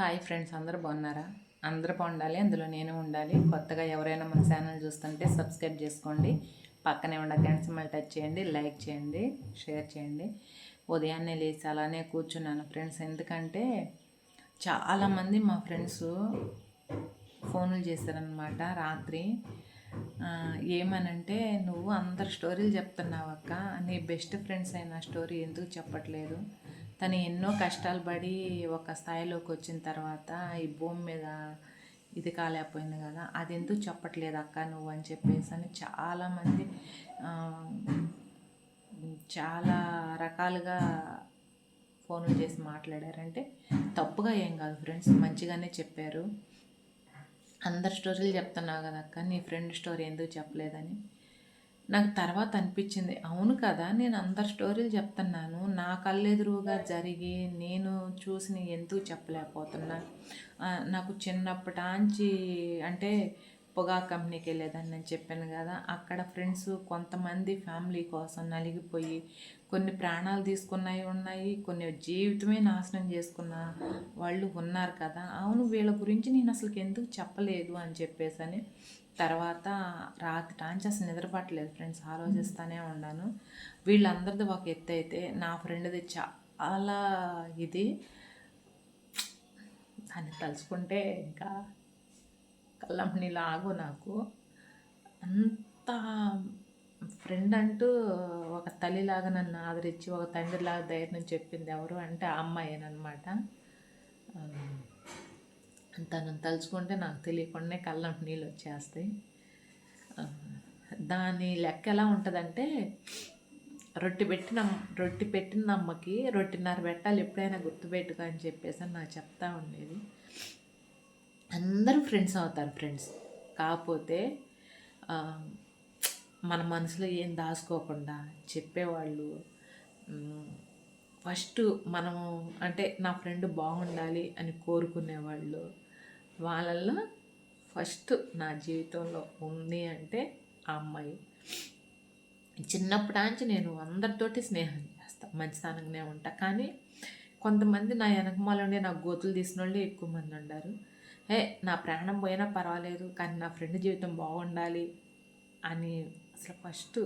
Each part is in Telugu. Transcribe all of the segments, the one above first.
హాయ్ ఫ్రెండ్స్ అందరూ బాగున్నారా? అందరూ బాగుండాలి అందులో నేను ఉండాలి. కొత్తగా ఎవరైనా మన ఛానల్ చూస్తుంటే సబ్స్క్రైబ్ చేసుకోండి. పక్కనే ఉన్న గంట సింబల్ టచ్ చేయండి లైక్ చేయండి షేర్ చేయండి. ఉదయాన్నే లేచి అలానే కూర్చున్నాను ఫ్రెండ్స్. ఎందుకంటే చాలామంది మా ఫ్రెండ్స్ ఫోన్లు చేశారనమాట రాత్రి. ఏమనంటే నువ్వు అందరు స్టోరీలు చెప్తున్నావు అక్క నీ బెస్ట్ ఫ్రెండ్స్ అయిన స్టోరీ ఎందుకు చెప్పట్లేదు? తను ఎన్నో కష్టాలు పడి ఒక స్థాయిలోకి వచ్చిన తర్వాత ఈ భూమి మీద ఇది కాలేకపోయింది కదా అది ఎందుకు చెప్పట్లేదు అక్క నువ్వు అని చెప్పేసి అని చాలామంది చాలా రకాలుగా ఫోన్లు చేసి మాట్లాడారంటే తప్పుగా ఏం కాదు ఫ్రెండ్స్ మంచిగానే చెప్పారు. అందరి స్టోరీలు చెప్తున్నావు కదా అక్క నీ ఫ్రెండ్ స్టోరీ ఎందుకు చెప్పలేదని. నాకు తర్వాత అనిపించింది. అవును కదా నేను అందరి స్టోరీలు చెప్తున్నాను. నా కళ్ళెదురుగా జరిగి నేను చూసి ఎందుకు చెప్పలేకపోతున్నా? నాకు చిన్నప్పటాంచి అంటే పొగా కంపెనీకి వెళ్ళేదాన్ని నేను చెప్పాను కదా అక్కడ ఫ్రెండ్స్ కొంతమంది ఫ్యామిలీ కోసం నలిగిపోయి కొన్ని ప్రాణాలు తీసుకున్నవి ఉన్నాయి. కొన్ని జీవితమే నాశనం చేసుకున్న వాళ్ళు ఉన్నారు కదా. అవును వీళ్ళ గురించి నేను అసలు ఎందుకు చెప్పలేదు అని చెప్పేసి అని తర్వాత రాత్రి టాంచి అసలు నిద్రపట్టలేదు ఫ్రెండ్స్. ఆలోచిస్తూనే ఉన్నాను. వీళ్ళందరిది ఒక ఎత్తు అయితే నా ఫ్రెండ్ది చాలా ఇది. దాన్ని తలుచుకుంటే ఇంకా కళ్ళం నీలాగు నాకు. అంత ఫ్రెండ్ అంటూ ఒక తల్లిలాగా నన్ను ఆదరించి ఒక తండ్రిలాగా ధైర్యం చెప్పింది ఎవరు అంటే ఆ అమ్మాయేనమాట తనను తలుచుకుంటే నాకు తెలియకుండానే కళ్ళం నీళ్ళు వచ్చేస్తాయి. దాని లెక్క ఎలా ఉంటుందంటే రొట్టె పెట్టిన రొట్టె పెట్టిన అమ్మకి రొట్టెన్నర పెట్టాలి ఎప్పుడైనా గుర్తుపెట్టుకో అని చెప్పేసి అని నాకు చెప్తా ఉండేది. అందరూ ఫ్రెండ్స్ అవుతారు ఫ్రెండ్స్. కాకపోతే మన మనసులో ఏం దాచుకోకుండా చెప్పేవాళ్ళు ఫస్ట్ మనము అంటే నా ఫ్రెండ్ బాగుండాలి అని కోరుకునేవాళ్ళు. వాళ్ళల్లో ఫస్ట్ నా జీవితంలో ఉంది అంటే ఆ అమ్మాయి. చిన్నప్పటి నేను అందరితోటి స్నేహం చేస్తాను మంచితనంగానే ఉంటా. కానీ కొంతమంది నా వెనకమాల ఉండి నా గోతులు తీసిన వాళ్ళు ఎక్కువ మంది ఉన్నారు హే నా ప్రాణం పోయినా పర్వాలేదు కానీ నా ఫ్రెండ్ జీవితం బాగుండాలి అని అసలు ఫస్ట్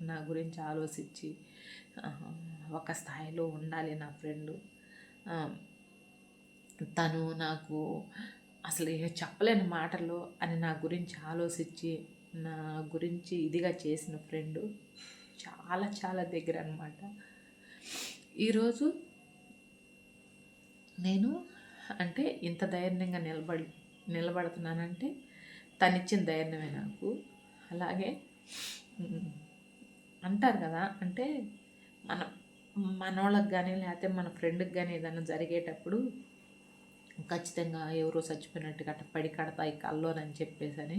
నా గురించి ఆలోచించి ఒక స్థాయిలో ఉండాలి నా ఫ్రెండ్. తను నాకు అసలు చెప్పలేని మాటలు అని నా గురించి ఆలోచించి నా గురించి ఇదిగా చేసిన ఫ్రెండ్ చాలా చాలా దగ్గర అనమాట ఈరోజు నేను అంటే ఇంత ధైర్యంగా నిలబడి నిలబడుతున్నానంటే తనిచ్చిన ధైర్యమే నాకు. అలాగే అంటారు కదా అంటే మన మనోళ్ళకి కానీ లేకపోతే మన ఫ్రెండ్కి కానీ ఏదైనా జరిగేటప్పుడు ఖచ్చితంగా ఎవరో చచ్చిపోయినట్టు గట్ట పడి కడతాయి కల్లోనని చెప్పేసి అని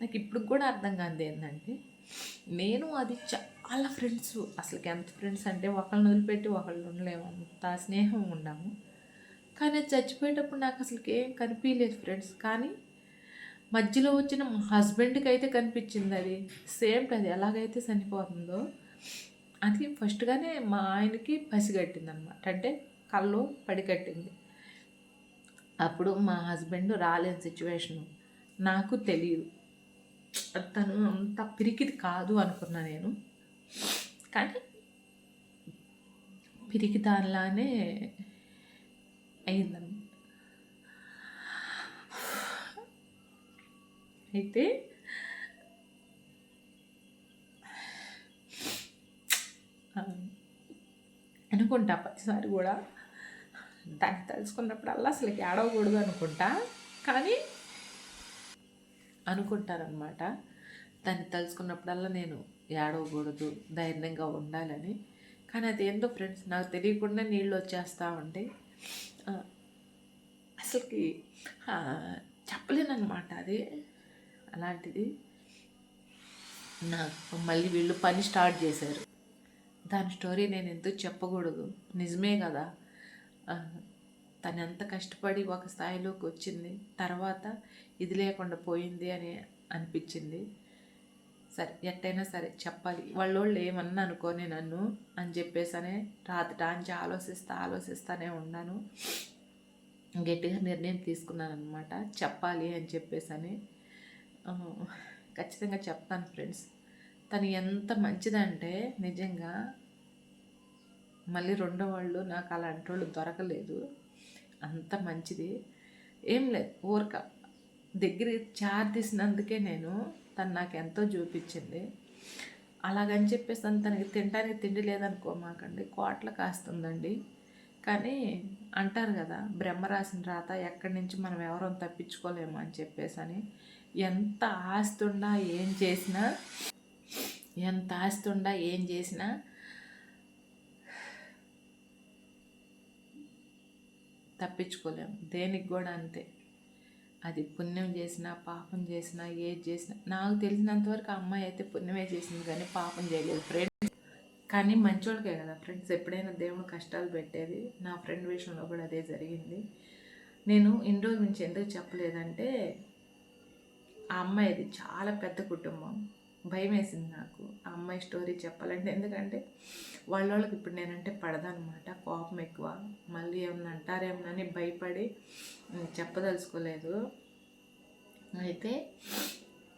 నాకు ఇప్పుడు కూడా అర్థం కాదు ఏంటంటే నేను అది చాలా ఫ్రెండ్స్ అసలుకి ఎంత ఫ్రెండ్స్ అంటే ఒకళ్ళని వదిలిపెట్టి ఒకళ్ళు ఉండలేము అంత స్నేహం ఉన్నాము కానీ చచ్చిపోయేటప్పుడు నాకు అసలుకి ఏం కనిపించలేదు ఫ్రెండ్స్. కానీ మధ్యలో వచ్చిన మా హస్బెండ్కి అయితే కనిపించింది అది. సేమ్ అది ఎలాగైతే చనిపోతుందో అది ఫస్ట్గానే మా ఆయనకి పసిగట్టింది అనమాట అంటే కళ్ళు పడికట్టింది అప్పుడు మా హస్బెండ్ రాలేని సిచ్యువేషను. నాకు తెలియదు తను అంత పిరికిది కాదు అనుకున్నా నేను. కానీ పిరికి దానిలానే అయిందన్నమాట. అయితే ఆ, అనుకుంటా ప్రతిసారి కూడా. దాన్ని తలుచుకున్నప్పుడల్లా అసలు ఏడవకూడదు అనుకుంటా. కానీ అనుకుంటారనమాట దాన్ని తలుచుకున్నప్పుడల్లా నేను ఏడవకూడదు ధైర్యంగా ఉండాలని. కానీ అది ఏందో ఫ్రెండ్స్ నాకు తెలియకుండా నీళ్ళు వచ్చేస్తూ ఉంటాయి అసలుకి చెప్పలేనమాట అది. అలాంటిది. నాకు మళ్ళీ వీళ్ళు పని స్టార్ట్ చేశారు. దాని స్టోరీ నేను ఎందుకు చెప్పకూడదు? నిజమే కదా. తను ఎంత కష్టపడి ఒక స్థాయిలోకి వచ్చింది. తర్వాత ఇది లేకుండా పోయింది అని అనిపించింది. సరే ఎట్టయినా సరే చెప్పాలి. వాళ్ళోళ్ళు ఏమన్నా అనుకోని నన్ను అని చెప్పేసనే రాత్రి ఆలోచిస్తా ఆలోచిస్తానే ఉన్నాను. గట్టిగా నిర్ణయం తీసుకున్నాను అనమాట చెప్పాలి అని చెప్పేసి అని ఖచ్చితంగా చెప్తాను ఫ్రెండ్స్. తను ఎంత మంచిదంటే నిజంగా మళ్ళీ రెండో వాళ్ళు నాకు అలాంటి వాళ్ళు దొరకలేదు. అంత మంచిది. ఏం లేదు ఊరక దగ్గర చార్ తీసినందుకే నేను తను నాకు ఎంతో చూపించింది. అలాగని చెప్పేసి తను తనకి తినడానికి తిండి లేదనుకో మాకండి కోట్ల కాస్తుందండి. కానీ అంటారు కదా బ్రహ్మ రాసిన రాత ఎక్కడి నుంచి మనం ఎవరం తప్పించుకోలేము అని చెప్పేసి అని ఎంత ఆస్తుండా ఏం చేసినా ఎంత ఆస్తుండా ఏం చేసినా తప్పించుకోలేము. దేనికి కూడా అంతే. అది పుణ్యం చేసినా పాపం చేసినా ఏది చేసినా నాకు తెలిసినంతవరకు అమ్మాయి అయితే పుణ్యమే చేసింది కానీ పాపం చేయలేదు. ఫ్రెండ్ కానీ మంచోళ్ళకే కదా ఫ్రెండ్స్ ఎప్పుడైనా దేవుడు కష్టాలు పెట్టేది. నా ఫ్రెండ్ విషయంలో కూడా అదే జరిగింది. నేను ఇన్ని రోజుల నుంచి ఎందుకు చెప్పలేదంటే ఆ అమ్మాయిది చాలా పెద్ద కుటుంబం. భయం వేసింది నాకు. ఆ అమ్మాయి స్టోరీ చెప్పాలంటే ఎందుకంటే వాళ్ళ వాళ్ళకి ఇప్పుడు నేనంటే పడదనమాట కోపం ఎక్కువ. మళ్ళీ ఏమన్నా అంటారేమోనని భయపడి చెప్పదలుచుకోలేదు. అయితే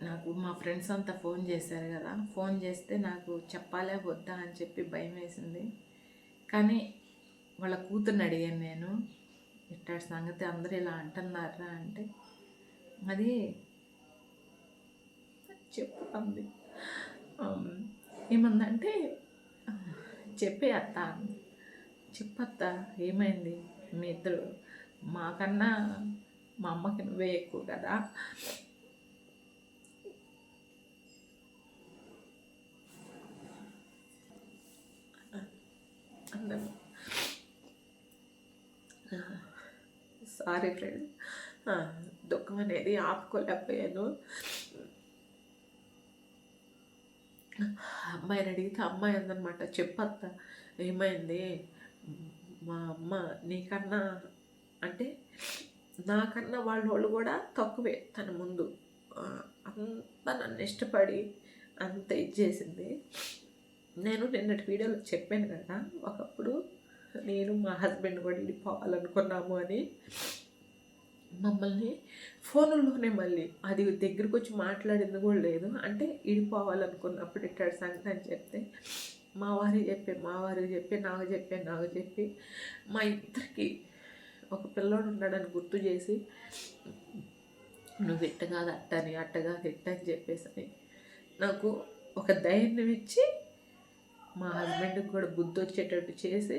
నాకు మా ఫ్రెండ్స్ అంతా ఫోన్ చేశారు కదా ఫోన్ చేస్తే నాకు చెప్పాలే వద్దా అని చెప్పి భయం వేసింది కానీ వాళ్ళ కూతుర్ని అడిగాను నేను ఇట్టాడి సంగతి అందరూ ఇలా అంటున్నారా? అంటే అది చెప్తుంది ఆమ్, ఏమందంటే చెప్పే అత్త. చెప్పత్త ఏమైంది? మీ ఇద్దరు మాకన్నా మా అమ్మకి నువ్వే ఎక్కువ కదా? అందరూ. Sorry friend. దుఃఖం అనేది ఆపుకోలేకపోయాను. అమ్మాయిని అడిగితే అమ్మాయి అందనమాట చెప్పత్త ఏమైంది? మా అమ్మ నీకన్నా అంటే నాకన్నా వాళ్ళ వాళ్ళు కూడా తక్కువే తన ముందు. అంత నన్ను ఇష్టపడి అంత ఇది చేసింది. నేను నిన్నటి వీడియోలో చెప్పాను కదా ఒకప్పుడు నేను మా హస్బెండ్ కూడా వెళ్ళిపోవాలనుకున్నాము అని మమ్మల్ని ఫోన్లోనే మళ్ళీ అది దగ్గరకు వచ్చి మాట్లాడింది కూడా లేదు. అంటే ఇడిపోవాలనుకున్నప్పుడు ఇట్టాడు సంగతి అని చెప్తే మా వారికి చెప్పే మా వారికి చెప్పి నాకు చెప్పే నాకు చెప్పి మా ఇద్దరికి ఒక పిల్లోడు ఉన్నాడని గుర్తు చేసి నువ్వు ఇట్ట కాదు అట్టని అట్ట కాదు ఇట్ట అని చెప్పేసి అని నాకు ఒక ధైర్యం ఇచ్చి మా హస్బెండ్కి కూడా బుద్ధి వచ్చేటట్టు చేసి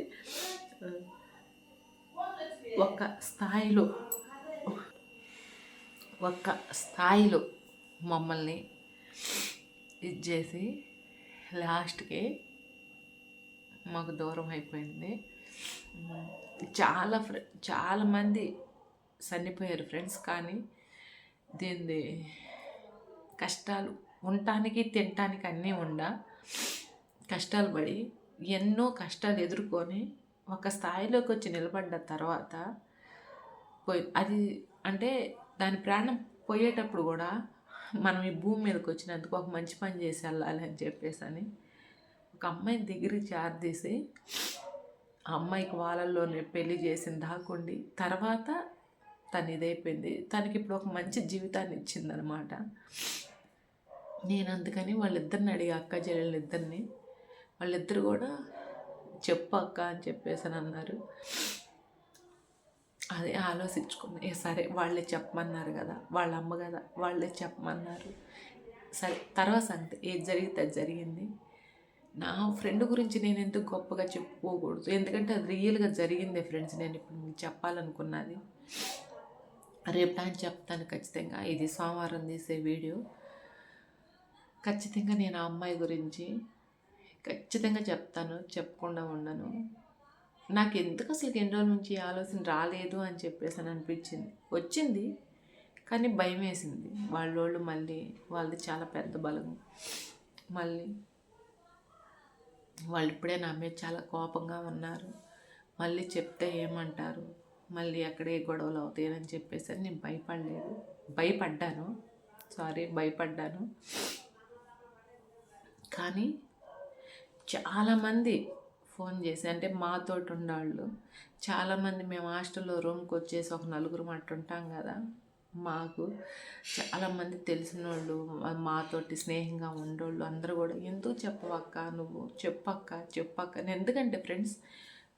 ఒక స్థాయిలో ఒక స్థాయిలో మమ్మల్ని ఇది చేసి లాస్ట్కి మాకు దూరం అయిపోయింది. చాలా ఫ్రె చాలామంది చనిపోయారు ఫ్రెండ్స్ కానీ దీని కష్టాలు ఉండటానికి తినటానికి అన్నీ ఉండ కష్టాలు పడి ఎన్నో కష్టాలు ఎదుర్కొని ఒక స్థాయిలోకి వచ్చి నిలబడ్డ తర్వాత పోయి అది అంటే దాని ప్రాణం పోయేటప్పుడు కూడా మనం ఈ భూమి మీదకి వచ్చినందుకు ఒక మంచి పని చేసి వెళ్ళాలి అని చెప్పేసి అని ఒక అమ్మాయిని దగ్గరికి చేరదీసి ఆ అమ్మాయికి వాళ్ళల్లోనే పెళ్ళి చేసింది దాకుండి తర్వాత తను ఇదైపోయింది. తనకి ఇప్పుడు ఒక మంచి జీవితాన్ని ఇచ్చిందనమాట. నేను అందుకని వాళ్ళిద్దరిని అడిగా అక్క చెల్లెళ్ళు ఇద్దరిని. వాళ్ళిద్దరు కూడా చెప్పు అక్క అని చెప్పేసి అన్నారు. అదే ఆలోచించుకున్నా. ఏ సరే వాళ్ళే చెప్పమన్నారు కదా వాళ్ళ అమ్మ కదా వాళ్ళే చెప్పమన్నారు. సరే తర్వాత సంగతి ఏది జరిగితే అది జరిగింది. నా ఫ్రెండ్ గురించి నేను ఎందుకు గొప్పగా చెప్పుకోకూడదు? ఎందుకంటే అది రియల్గా జరిగిందే ఫ్రెండ్స్ నేను ఇప్పుడు మీకు చెప్పాలనుకున్నది. రేపు ప్లాన్ చెప్తాను ఖచ్చితంగా. ఇది సోమవారం తీసే వీడియో. ఖచ్చితంగా నేను ఆ అమ్మాయి గురించి ఖచ్చితంగా చెప్తాను చెప్పకుండా ఉండను. నాకు ఎందుకు అసలు ఎన్ని రోజుల నుంచి ఆలోచన రాలేదు అని చెప్పేసి అని అనిపించింది. వచ్చింది కానీ భయం వేసింది. వాళ్ళోళ్ళు మళ్ళీ వాళ్ళది చాలా పెద్ద బలం మళ్ళీ వాళ్ళు ఇప్పుడే నా మీద చాలా కోపంగా ఉన్నారు. మళ్ళీ చెప్తే ఏమంటారు? మళ్ళీ అక్కడే గొడవలు అవుతాయని చెప్పేసి అని నేను భయపడలేదు. భయపడ్డాను. సారీ భయపడ్డాను. కానీ చాలామంది ఫోన్ చేసి అంటే మాతోటి ఉన్నవాళ్ళు చాలామంది మేము హాస్టల్లో రూమ్కి వచ్చేసి ఒక నలుగురు మాట కదా. మాకు చాలామంది తెలిసిన వాళ్ళు మాతోటి స్నేహంగా ఉండేవాళ్ళు అందరూ కూడా ఎందుకు చెప్పవక్క నువ్వు? చెప్పక్క చెప్పక్క. ఎందుకంటే ఫ్రెండ్స్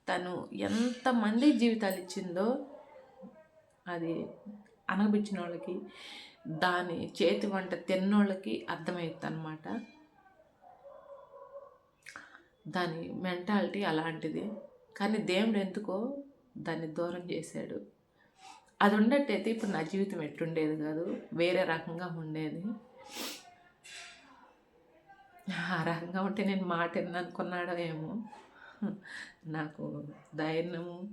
తను ఎంతమంది జీవితాలు ఇచ్చిందో అది అనగబిచ్చిన వాళ్ళకి దాని చేతి వంట తిన్నోళ్ళకి అర్థమవుతుంది అనమాట దాని మెంటాలిటీ అలాంటిది. కానీ దేవుడు ఎందుకో దాన్ని దూరం చేశాడు. అది ఉండట్టయితే ఇప్పుడు నా జీవితం ఎట్టుండేది కాదు. వేరే రకంగా ఉండేది. ఆ రకంగా ఉంటే నేను మాట అనుకున్నాడో ఏమో. నాకు ధైర్యము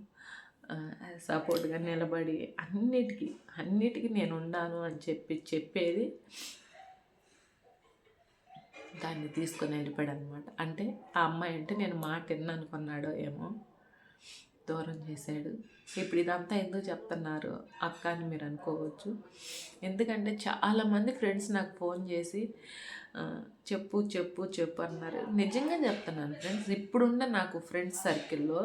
సపోర్ట్గా నిలబడి అన్నిటికీ అన్నిటికీ నేను ఉన్నాను అని చెప్పి చెప్పేది దాన్ని తీసుకొని వెళ్ళిపోయాడు అనమాట అంటే ఆ అమ్మాయి అంటే నేను మాట ఎన్ననుకున్నాడో ఏమో. దూరం చేశాడు. ఇప్పుడు ఇదంతా ఎందుకు చెప్తున్నారు అక్క అని మీరు అనుకోవచ్చు. ఎందుకంటే చాలామంది ఫ్రెండ్స్ నాకు ఫోన్ చేసి చెప్పు చెప్పు చెప్పు అన్నారు. నిజంగా చెప్తున్నాను ఫ్రెండ్స్ ఇప్పుడున్న నాకు ఫ్రెండ్స్ సర్కిల్లో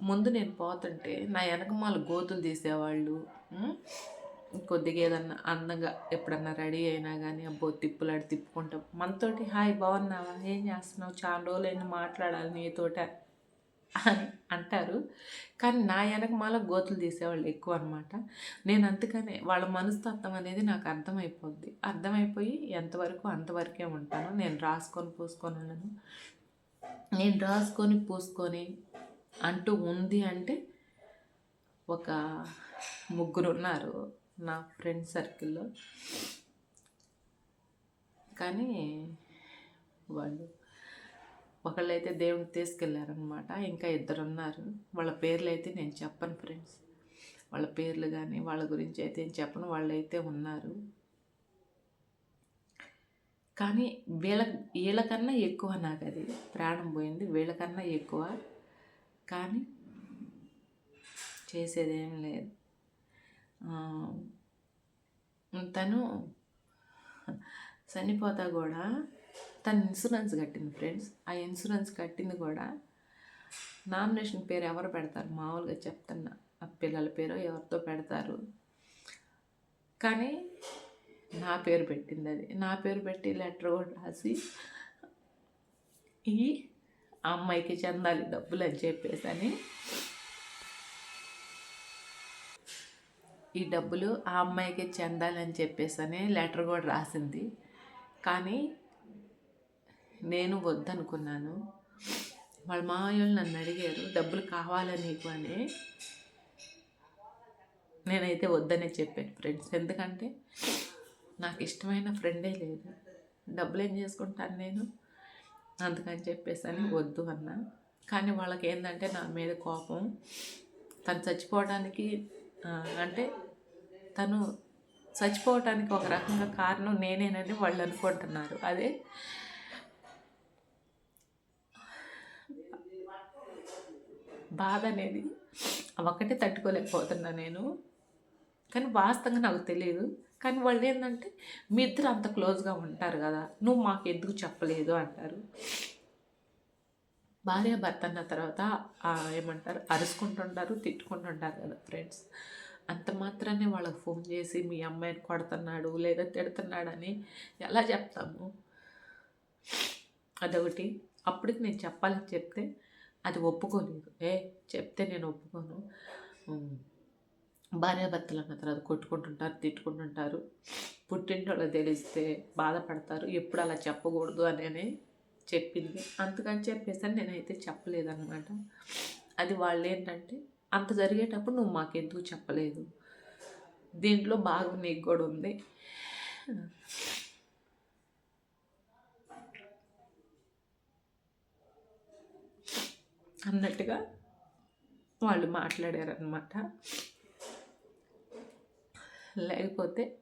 ముందు నేను పోతుంటే నా వెనకమాల గోతులు తీసేవాళ్ళు కొద్దిగా ఏదన్నా అందంగా ఎప్పుడన్నా రెడీ అయినా కానీ అబ్బో తిప్పులాడి తిప్పుకుంటాం. మనతోటి హాయ్ బాగున్నావా? ఏం చేస్తున్నావు? చాలా రోజులైనా మాట్లాడాలి నీతోట అని అంటారు. కానీ నా వెనక మాల గోతులు తీసేవాళ్ళు ఎక్కువ అనమాట నేను అందుకనే వాళ్ళ మనస్తత్వం అనేది నాకు అర్థమైపోద్ది. అర్థమైపోయి ఎంతవరకు అంతవరకే ఉంటాను నేను రాసుకొని పూసుకొని ఉన్నాను నేను రాసుకొని పూసుకొని అంటూ ఉంది అంటే ఒక ముగ్గురు ఉన్నారు నా ఫ్రెండ్ సర్కిల్లో. కానీ వాళ్ళు ఒకళ్ళైతే దేవుడిని తీసుకెళ్ళారనమాట ఇంకా ఇద్దరు ఉన్నారు వాళ్ళ పేర్లు అయితే నేను చెప్పను ఫ్రెండ్స్. వాళ్ళ పేర్లు కానీ వాళ్ళ గురించి అయితే నేను చెప్పను. వాళ్ళైతే ఉన్నారు. కానీ వీళ్ళ వీళ్ళకన్నా ఎక్కువ నాకు అది. ప్రాణం పోయింది. వీళ్ళకన్నా ఎక్కువ. కానీ చేసేదేం లేదు. తను చనిపోతా కూడా తను ఇన్సూరెన్స్ కట్టింది ఫ్రెండ్స్. ఆ ఇన్సూరెన్స్ కట్టింది కూడా నామినేషన్ పేరు ఎవరు పెడతారు? మామూలుగా చెప్తున్నా. ఆ పిల్లల పేరు ఎవరితో పెడతారు? కానీ నా పేరు పెట్టింది అది. నా పేరు పెట్టి లెటర్ కూడా రాసి ఈ అమ్మాయికి చెందాలి డబ్బులు అని చెప్పేసి అని ఈ డబ్బులు ఆ అమ్మాయికి చెందాలని చెప్పేసి అని లెటర్ కూడా రాసింది. కానీ నేను వద్దనుకున్నాను. వాళ్ళ మామయ్యలు నన్ను అడిగారు డబ్బులు కావాలని నీకు? అని. నేనైతే వద్దనే చెప్పాను ఫ్రెండ్స్. ఎందుకంటే నాకు ఇష్టమైన ఫ్రెండే లేదు. డబ్బులు ఏం చేసుకుంటాను నేను? అందుకని చెప్పేసి అని వద్దు అన్నా. కానీ వాళ్ళకి ఏంటంటే నా మీద కోపం. తను చచ్చిపోవడానికి అంటే తను చచ్చిపోవటానికి ఒక రకంగా కారణం నేనేనని వాళ్ళు అనుకుంటున్నారు. అదే బాధ అనేది ఒకటే తట్టుకోలేకపోతున్నా నేను. కానీ వాస్తవంగా నాకు తెలియదు కానీ వాళ్ళు ఏంటంటే మీ ఇద్దరు అంత క్లోజ్గా ఉంటారు కదా నువ్వు మాకు ఎందుకు చెప్పలేదు? అంటారు. భార్య భర్త అన్న తర్వాత ఏమంటారు అరుచుకుంటుంటారు తిట్టుకుంటుంటారు కదా ఫ్రెండ్స్ అంత మాత్రాన్ని వాళ్ళకి ఫోన్ చేసి మీ అమ్మాయిని కొడుతున్నాడు లేదా తిడుతున్నాడని ఎలా చెప్తాము? అదొకటి. అప్పటికి నేను చెప్పాలని చెప్తే అది ఒప్పుకోలేదు. ఏ చెప్తే నేను ఒప్పుకోను. భార్యాభర్తలు అన్న తర్వాత కొట్టుకుంటుంటారు తిట్టుకుంటుంటారు. పుట్టింటోళ్ళు తెలిస్తే బాధపడతారు. ఎప్పుడు అలా చెప్పకూడదు అని చెప్పింది. అందుకని చెప్పేసి నేనైతే చెప్పలేదన్నమాట. అది వాళ్ళు ఏంటంటే అంత జరిగేటప్పుడు నువ్వు మాకెందుకు చెప్పలేదు? దీంట్లో బాగా నీకు కూడా ఉంది. అన్నట్టుగా వాళ్ళు మాట్లాడారనమాట లేకపోతే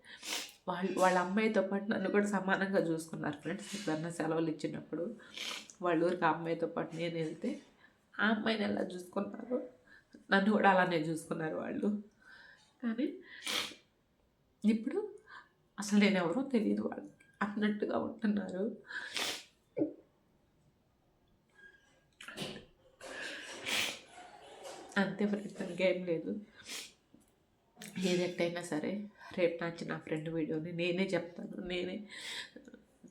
వాళ్ళు వాళ్ళ అమ్మాయితో పాటు నన్ను కూడా సమానంగా చూసుకున్నారు ఫ్రెండ్స్ ఎప్పుడన్నా సెలవులు ఇచ్చినప్పుడు వాళ్ళ ఊరికి ఆ అమ్మాయితో పాటు నేను వెళ్తే ఆ అమ్మాయిని ఎలా చూసుకున్నారు నన్ను కూడా అలానే చూసుకున్నారు వాళ్ళు. కానీ ఇప్పుడు అసలు నేను ఎవరో తెలియదు వాళ్ళు అన్నట్టుగా ఉంటున్నారు. అంతే ఫ్రెండ్స్ ఇంకేం లేదు. ఏది సరే రేపు నుంచి నా ఫ్రెండ్ వీడియోని నేనే చెప్తాను నేనే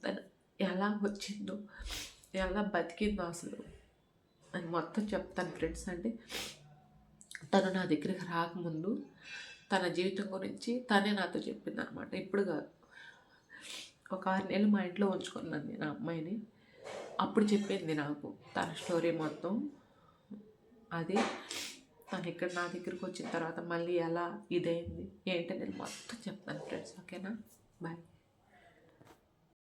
తను ఎలా వచ్చిందో ఎలా బతికిందో అసలు. అని మొత్తం చెప్తాను ఫ్రెండ్స్ అంటే తను నా దగ్గరికి రాకముందు తన జీవితం గురించి తనే నాతో చెప్పింది అనమాట ఇప్పుడు కాదు. ఒక ఆరు నెలలు మా ఇంట్లో ఉంచుకున్నాను నేను ఆ అమ్మాయిని. అప్పుడు చెప్పింది నాకు తన స్టోరీ మొత్తం. అది తను ఇక్కడ నా దగ్గరికి వచ్చిన తర్వాత మళ్ళీ ఎలా ఇదైంది ఏంటో నేను మొత్తం చెప్తాను ఫ్రెండ్స్ ఓకేనా? బాయ్.